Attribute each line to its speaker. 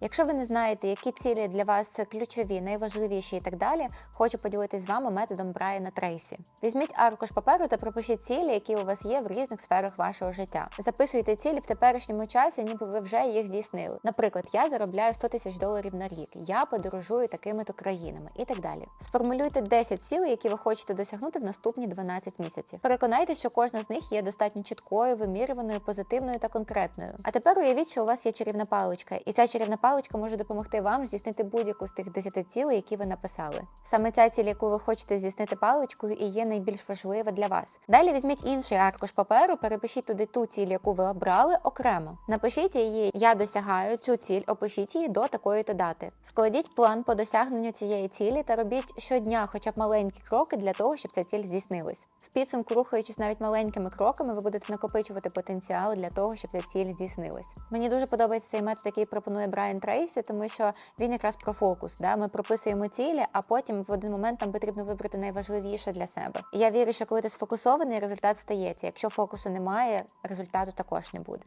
Speaker 1: Якщо ви не знаєте, які цілі для вас ключові, найважливіші і так далі, хочу поділитися з вами методом Брайана Трейсі. Візьміть аркуш паперу та пропишіть цілі, які у вас є в різних сферах вашого життя. Записуйте цілі в теперішньому часі, ніби ви вже їх здійснили. Наприклад, я заробляю 100 тисяч доларів на рік, я подорожую такими-то країнами і так далі. Сформулюйте 10 цілей, які ви хочете досягнути в наступні 12 місяців. Переконайтеся, що кожна з них є достатньо чіткою, вимірюваною, позитивною та конкретною. А тепер уявіть, що у вас є чарівна паличка, і ця чарівна паличка може допомогти вам здійснити будь-яку з тих 10 цілей, які ви написали. Саме ця ціль, яку ви хочете здійснити паличкою, і є найбільш важлива для вас. Далі візьміть інший аркуш паперу, перепишіть туди ту ціль, яку ви обрали, окремо. Напишіть її Я досягаю цю ціль, опишіть її до такої то дати. Складіть план по досягненню цієї цілі та робіть щодня, хоча б маленькі кроки для того, щоб ця ціль здійснилась. В підсумку, рухаючись навіть маленькими кроками, ви будете накопичувати потенціал для того, щоб ця ціль здійснилась. Мені дуже подобається цей метод, який пропонує Брайан Трейсі, тому що він якраз про фокус. Да? Ми прописуємо цілі, а потім в один момент нам потрібно вибрати найважливіше для себе. І я вірю, що коли ти сфокусований, результат стається. Якщо фокусу немає, результату також не буде.